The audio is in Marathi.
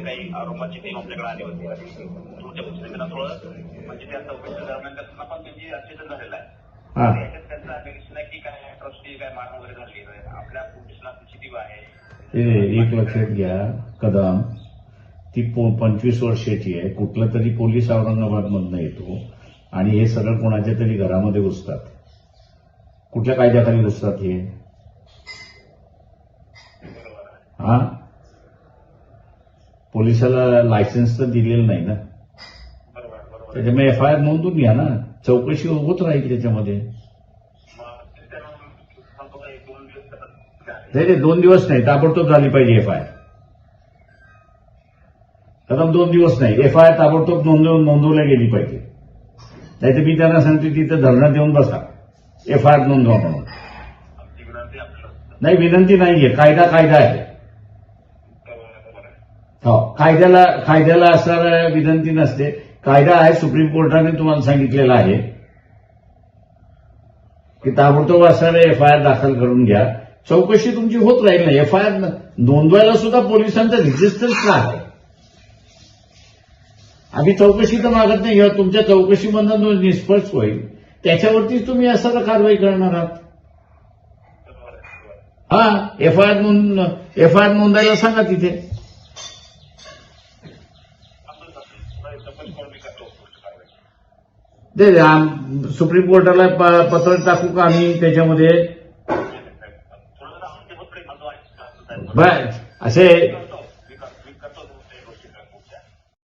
काही आरोपाची टीम आपल्याकडे आली होती. आणि तुमच्या पुस्तकांना थोडं म्हणजे त्या चौकशी दरम्यान त्यांना पण त्यांची अचेतन झालेलं आहे. याच्यात त्यांचं अपेक्षित आहे की काय ट्रस्टी काय मान वगैरे झाली आहे. आपल्या पोलिसांना सीसीटीव्ही आहे? ते एक लक्षात घ्या कदम. ती पंचवीस वर्षाची आहे. कुठला तरी पोलीस औरंगाबादमधनं येतो. आणि हे सगळं कोणाच्या तरी घरामध्ये घुसतात. कुठल्या कायद्याखाली घुसतात हे बरोबर आहे. हा? पोलिसाला लायसन्स तर दिलेलं नाही ना? त्याच्यामुळे एफ आय आर नोंदून घ्या ना. चौकशी होत राहील त्याच्यामध्ये. दोन दिवस नाही दोन दिवस नाही. ताबडतोब झाली पाहिजे एफ आय आर कदम दोन दिवस नाही. एफ आय आर ताबडतोब नोंदवून नोंदवल्या गेली पाहिजे. नाही तर मी त्यांना सांगते तिथं धरणं देऊन बसा. एफ आय आर नोंदवा म्हणून. नाही विनंती नाहीये. कायदा कायदा आहे बरोबर आहे, बरोबर आहे. हो. कायद्याला कायद्याला असणार विनंती नसते. कायदा आहे सुप्रीम कोर्टाने तुम्हाला सांगितलेला आहे. की ताबडतोब असणारे एफ आय आर दाखल करून घ्या. चौकशी तुमची होत राहील ना. एफ आय आर नोंदवायला सुद्धा पोलिसांचा रजिस्टर्स का आहे आम्ही चौकशी तर मागत नाही. किंवा तुमच्या चौकशीमधनं जो निष्पक्ष होईल त्याच्यावरतीच तुम्ही असं कारवाई करणार आहात. हा एफ आय आर नोंद एफ आय आर नोंदायला सांगा तिथे. आम- सुप्रीम कोर्टाला पत्र टाकू का आम्ही त्याच्यामध्ये? असे